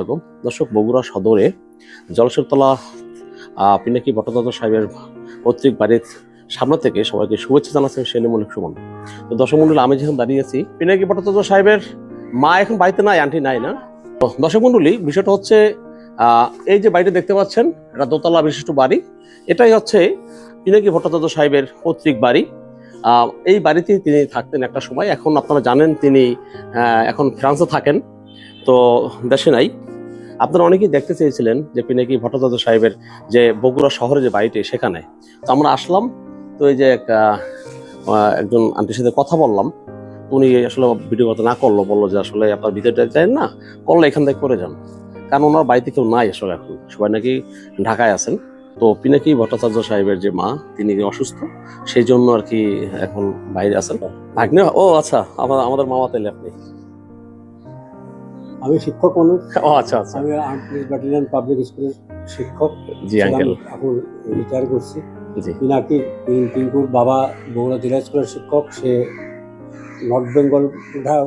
আলাইকুম। দর্শক, বগুড়া সদরে জলসরতলা পিনাকি ভট্টাচার্য সাহেবের পৈতৃক বাড়ির সামনে থেকে সবাইকে শুভেচ্ছা জানাচ্ছেন সেলিমুল সুমন। তো দর্শক মন্ডলী, আমি যখন দাঁড়িয়ে আছি, পিনাকি ভট্টাচার্য সাহেবের মা এখন বাড়িতে নাই আন্টি নাই না? তো দর্শক মন্ডলী, বিষয়টা হচ্ছে এই যে বাড়িটা দেখতে পাচ্ছেন, এটা দোতলা বিশিষ্ট বাড়ি। এটাই হচ্ছে পিনাকি ভট্টাচার্য সাহেবের পৈতৃক বাড়ি। এই বাড়িতেই তিনি থাকতেন একটা সময়। এখন আপনারা জানেন তিনি এখন ফ্রান্সে থাকেন। তো দেশে নাই। আপনারা অনেকেই দেখতে চেয়েছিলেন যে পিনাকি ভট্টাচার্য সাহেবের যে বগুড়া শহরে যে বাড়িটি সেখানে। তো আমরা আসলাম, তো এই যে একজন আন্টির সাথে কথা বললাম। উনি আসলে ভিডিও কথা না করল, বলল যে আসলে আপনার ভিতরে যায় না, করলে এখান থেকে করে যান। কারণ ওনার বাড়িতে কেউ নাই আসলে এখন, সবাই নাকি ঢাকায় আছেন। তো পিনাকি ভট্টাচার্য সাহেবের যে মা, তিনি অসুস্থ? সেই জন্য আর কি এখন বাইরে আছেন। ভাগ্নে, ও আচ্ছা আমাদের মামা তাইলে আপনি। আমি শিক্ষক মানুষ। ও আচ্ছা আচ্ছা। আমি আর্টলিস্ট ব্যাটালিয়ান পাবলিক স্কুলের শিক্ষক। জি আঙ্কেল এখন রিটায়ার করছি। পিনাকি পিন- পিঙ্কুর বাবা বগুড়া জেলা স্কুলের শিক্ষক। সে নর্থ বেঙ্গল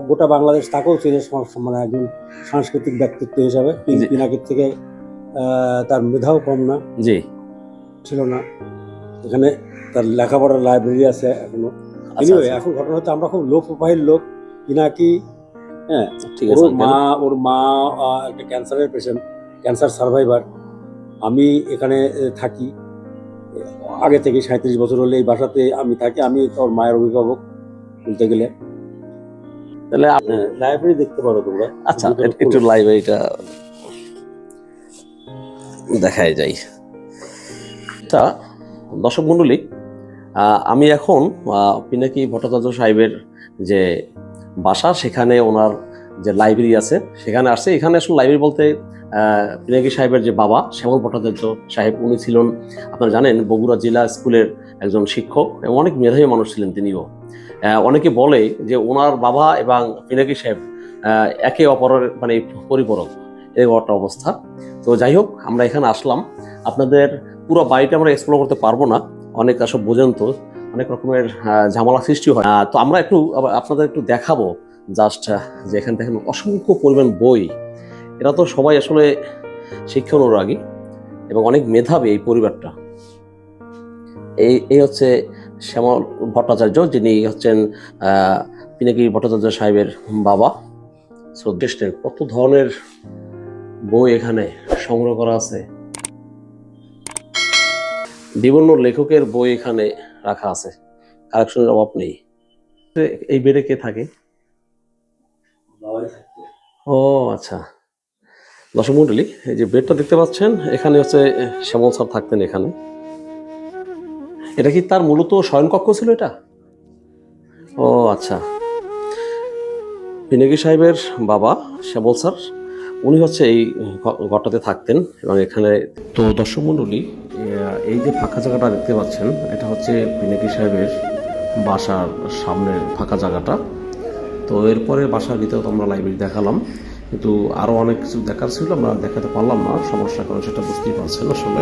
গোটা- বাংলাদেশ তাকেও চিনে মানে একজন সাংস্কৃতিক ব্যক্তিত্ব হিসাবে। পিনাকির থেকে তার মেধাও কম না। জি। ছিল না। এখানে তার লেখাপড়ার লাইব্রেরি আছে এখনও। আচ্ছা, আচ্ছা, এখন ঘটনা হচ্ছে আমরা খুব লো প্রোফাইল লোক। পিনাকি হ্যাঁ ঠিক ওর আছে uncle। মা ওর মা একটা ক্যান্সারের পেশেন্ট ক্যান্সার সার্ভাইভার আমি এখানে থাকি। আগে থেকে সাঁত্রিশ বছর হলে এই বাসাতে আমি থাকি। আমি তোর মায়ের অভিভাবক বলতে গেলে। তাহলে লাইব্রেরি দেখতে পারো তোমরা। আচ্ছা একটু লাইব্রেরিটা দেখাই যাই। তা দর্শক মণ্ডলী আহ, আমি এখন পিনাকি ভট্টাচার্য সাহেবের যে বাসা, সেখানে ওনার যে লাইব্রেরি আছে, সেখানে আসছে। এখানে আসলে লাইব্রেরি বলতে পিনাকি সাহেবের যে বাবা, শ্যামল ভট্টাচার্য সাহেব, উনি ছিলেন, আপনারা জানেন, বগুড়া জেলা স্কুলের একজন শিক্ষক এবং অনেক মেধাবী মানুষ ছিলেন তিনিও। অনেকে বলে যে ওনার বাবা এবং পিনাকি সাহেব একে অপরের মানে পরিপূরক। এরকম একটা অবস্থা। তো যাই হোক, আমরা এখানে আসলাম। আপনাদের পুরো বাড়িটা আমরা এক্সপ্লোর করতে পারব না। অনেক আসব বোঝেন তো। অনেক রকমের ঝামেলা সৃষ্টি হয়। তো আমরা একটু আপনাদের একটু দেখাবো জাস্ট যে এখান থেকে অসংখ্য পরিমাণ বই। এরা তো সবাই আসলে শিক্ষা অনুরাগী এবং অনেক মেধাবী এই পরিবারটা। এই এই হচ্ছে শ্যামল ভট্টাচার্য, যিনি হচ্ছেন পিনাকি ভট্টাচার্য সাহেবের বাবা। দেশের কত ধরনের বই এখানে সংগ্রহ করা আছে। বিভিন্ন লেখকের বই এখানে রাখা আছে। কালেকশনের অভাব নেই। এই বেডে কে থাকে? ও আচ্ছা। দর্শক মন্ডলী এই যে বেডটা দেখতে পাচ্ছেন এখানে হচ্ছে শ্যামল স্যার থাকতেন এখানে। এটা কি তার মূলত শয়নকক্ষ ছিল এটা? ও আচ্ছা। পিনাকি সাহেবের বাবা শ্যামল স্যার উনি হচ্ছে এই ঘরটাতে থাকতেন এবং এখানে তো দর্শক মণ্ডলী এই যে ফাঁকা জায়গাটা দেখতে পাচ্ছেন, এটা হচ্ছে পিনাকি সাহেবের বাসার সামনের ফাঁকা জায়গাটা তো এরপরে বাসার ভিতরে তো আমরা লাইব্রেরি দেখালাম, কিন্তু আরও অনেক কিছু দেখার ছিল, আমরা দেখাতে পারলাম না, সমস্যা কারণ সেটা বুঝতেই পারছেন আসলে.